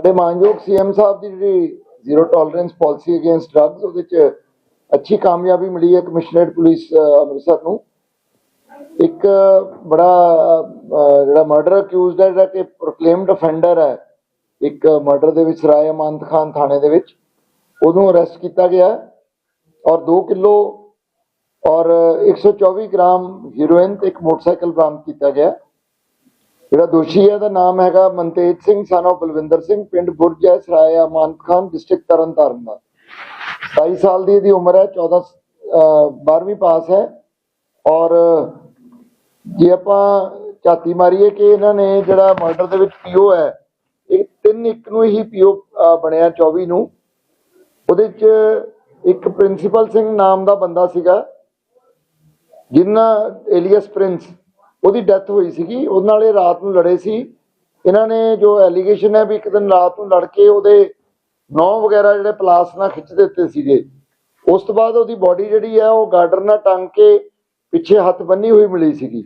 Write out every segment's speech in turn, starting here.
ਸਾਡੇ ਮਾਨਯੋਗ ਸੀਐਮ ਸਾਹਿਬ ਦੀ ਜਿਹੜੀ zero tolerance policy against drugs ਉਹਦੇ ਚ ਅੱਛੀ ਕਾਮਯਾਬੀ ਮਿਲੀ ਹੈ ਕਮਿਸ਼ਨਰੇਟ ਪੁਲਿਸ ਅੰਮ੍ਰਿਤਸਰ ਨੂੰ। ਇੱਕ ਬੜਾ ਜਿਹੜਾ ਮਰਡਰ ਅਕਿਊਜ਼ਡ ਹੈ, ਜਿਹੜਾ ਕਿ ਪ੍ਰੋਕਲੇਮਡ ਅਫੈਂਡਰ ਹੈ, ਇੱਕ ਮਰਡਰ ਦੇ ਵਿੱਚ ਰਾਏ ਅਮਾਨਤ ਖਾਨ ਥਾਣੇ ਦੇ ਵਿੱਚ, ਉਹਨੂੰ ਅਰੈਸਟ ਕੀਤਾ ਗਿਆ ਔਰ 2 ਕਿਲੋ ਔਰ 124 ਗ੍ਰਾਮ ਹੀਰੋਇਨ ਤੇ ਇੱਕ ਮੋਟਰਸਾਈਕਲ ਬਰਾਮਦ ਕੀਤਾ ਗਿਆ ਜਿਹੜਾ ਦੋਸ਼ੀ ਹੈ ਦਾ ਨਾਮ ਹੈਗਾ ਮਨਤੇਜ ਸਿੰਘ, son ਬਲਵਿੰਦਰ ਸਿੰਘ, ਪਿੰਡ ਬੁਰਜ ਸਰਾਇਆ ਮਾਨਤ ਡਿਸਟ੍ਰਿਕਟ ਤਰਨਤਾਰਨ ਦਾ। 27 ਸਾਲ ਦੀ ਇਹਦੀ ਉਮਰ ਹੈ 14 12ਵੀਂ ਪਾਸ ਹੈ। ਔਰ ਜੇ ਆਪਾਂ ਝਾਤੀ ਮਾਰੀਏ ਕਿ ਇਹਨਾਂ ਨੇ ਜਿਹੜਾ ਮਰਡਰ ਦੇ ਵਿੱਚ ਪੀਓ ਹੈ, ਇਹ ਤਿੰਨ ਇੱਕ ਨੂੰ ਹੀ ਪੀਓ ਬਣਿਆ 24 ਨੂੰ। ਉਹਦੇ ਚ ਇੱਕ ਪ੍ਰਿੰਸੀਪਲ ਸਿੰਘ ਨਾਮ ਦਾ ਬੰਦਾ ਸੀਗਾ, ਜਿੰਨਾ ਏਲੀਅਸ ਪ੍ਰਿੰਸ ਉਹਦੀ ਡੈਥ ਹੋਈ ਸੀਗੀ। ਉਹਦੇ ਨਾਲ ਇਹ ਰਾਤ ਨੂੰ ਲੜੇ ਸੀ। ਇਹਨਾਂ ਨੇ ਜੋ ਐਲੀਗੇਸ਼ਨ ਹੈ ਵੀ ਇੱਕ ਦਿਨ ਰਾਤ ਨੂੰ ਲੜ ਕੇ ਉਹਦੇ ਨੌ ਵਗੈਰਾ ਜਿਹੜੇ ਪਲਾਸ ਨਾਲ ਖਿੱਚ ਦਿੱਤੇ ਸੀਗੇ। ਉਸ ਤੋਂ ਬਾਅਦ ਉਹਦੀ ਬਾਡੀ ਜਿਹੜੀ ਹੈ, ਉਹ ਗਾਰਡਰ ਨਾਲ ਟੰਗ ਕੇ ਪਿੱਛੇ ਹੱਥ ਬੰਨੀ ਹੋਈ ਮਿਲੀ ਸੀਗੀ।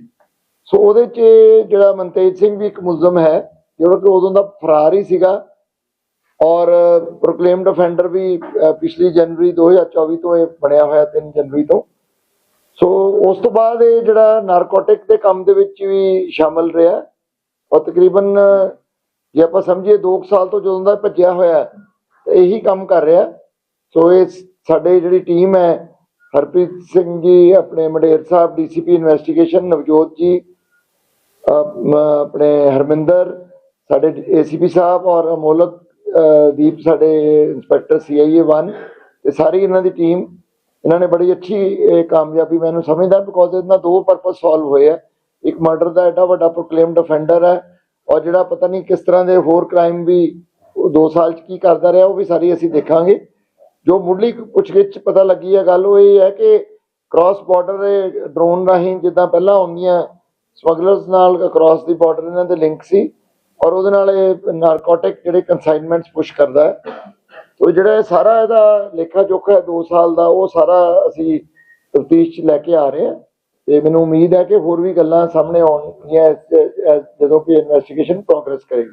ਸੋ ਉਹਦੇ 'ਚ ਜਿਹੜਾ ਮਨਤੇਜ ਸਿੰਘ ਵੀ ਇੱਕ ਮੁਲਜ਼ਮ ਹੈ, ਜਿਹੜਾ ਕਿ ਉਦੋਂ ਦਾ ਫਰਾਰ ਹੀ ਸੀਗਾ। ਔਰ ਪ੍ਰੋਕਲੇਮਡ ਅਫੈਂਡਰ ਵੀ ਪਿਛਲੀ ਜਨਵਰੀ 2024 ਤੋਂ ਇਹ ਬਣਿਆ ਹੋਇਆ 3 ਜਨਵਰੀ ਤੋਂ। ਸੋ ਉਸ ਤੋਂ ਬਾਅਦ ਇਹ ਜਿਹੜਾ ਨਾਰਕੋਟਿਕ ਦੇ ਕੰਮ ਦੇ ਵਿੱਚ ਵੀ ਸ਼ਾਮਲ ਰਿਹਾ ਔਰ ਤਕਰੀਬਨ ਜੇ ਆਪਾਂ ਸਮਝੀਏ 2 ਸਾਲ ਤੋਂ ਜਦੋਂ ਦਾ ਭੱਜਿਆ ਹੋਇਆ ਹੈ, ਇਹੀ ਕੰਮ ਕਰ ਰਿਹਾ ਸੋ ਇਹ ਸਾਡੇ ਜਿਹੜੀ ਟੀਮ ਹੈ ਹਰਪ੍ਰੀਤ ਸਿੰਘ ਜੀ ਆਪਣੇ ਮਡੇਰ ਸਾਹਿਬ ਡੀਸੀਪੀ ਇਨਵੈਸਟੀਗੇਸ਼ਨ ਨਵਜੋਤ ਜੀ ਆਪਣੇ ਹਰਮਿੰਦਰ ਸਾਡੇ ਏਸੀਪੀ ਸਾਹਿਬ ਔਰ ਅਮੋਲਕ ਦੀਪ ਸਾਡੇ ਇੰਸਪੈਕਟਰ ਸੀਆਈਏ 1 ਤੇ ਸਾਰੀ ਇਹਨਾਂ ਦੀ ਟੀਮ ਇਹਨਾਂ ਨੇ ਬੜੀ ਅੱਛੀ ਕਾਮਯਾਬੀ ਮੈਨੂੰ ਸਮਝਦਾ ਬਿਕੋਜ਼ ਇਹਨਾਂ ਦੋ ਪਰਪਸ ਸੋਲਵ ਹੋਏ ਆ। ਇੱਕ ਮਰਡਰ ਦਾ ਐਡਾ ਵੱਡਾ ਪ੍ਰੋਕਲੇਮਡ ਅਫੈਂਡਰ ਹੈ ਔਰ ਜਿਹੜਾ ਪਤਾ ਨਹੀਂ ਕਿਸ ਤਰ੍ਹਾਂ ਦੇ ਹੋਰ ਕ੍ਰਾਈਮ ਵੀ 2 ਸਾਲ ਚ ਕੀ ਕਰਦਾ ਰਿਹਾ, ਉਹ ਵੀ ਸਾਰੀ ਅਸੀਂ ਦੇਖਾਂਗੇ। ਜੋ ਮੁੱਢਲੀ ਪੁੱਛਗਿੱਛ ਪਤਾ ਲੱਗੀ ਹੈ ਗੱਲ ਉਹ ਇਹ ਹੈ ਕਿ ਕ੍ਰਾਸ ਬਾਰਡਰ ਡਰੋਨ ਰਾਹੀਂ ਜਿੱਦਾਂ ਪਹਿਲਾਂ ਆਉਂਦੀਆਂ ਸਮਗਲਰਸ ਨਾਲ ਕ੍ਰਾਸ ਦੀ ਬਾਰਡਰ ਇਹਨਾਂ ਦੇ ਲਿੰਕ ਸੀ ਔਰ ਉਹਦੇ ਨਾਲ ਇਹ ਨਾਰਕੋਟਿਕ ਜਿਹੜੇ ਕਨਸਾਈਨਮੈਂਟਸ ਪੁਸ਼ ਕਰਦਾ ਹੈ। ਤੋ ਜਿਹੜਾ ਸਾਰਾ ਇਹਦਾ ਲੇਖਾ ਜੋਖਾ ਹੈ 2 ਸਾਲ ਦਾ, ਉਹ ਸਾਰਾ ਅਸੀਂ ਤਫਤੀਸ਼ ਚ ਲੈ ਕੇ ਆ ਰਹੇ ਹਾਂ। ਤੇ ਮੈਨੂੰ ਉਮੀਦ ਹੈ ਕਿ ਹੋਰ ਵੀ ਗੱਲਾਂ ਸਾਹਮਣੇ ਆਉਣਗੀਆਂ ਜਦੋਂ ਕਿ ਇਨਵੈਸਟੀਗੇਸ਼ਨ ਪ੍ਰੋਗਰੈਸ ਕਰੇਗੀ।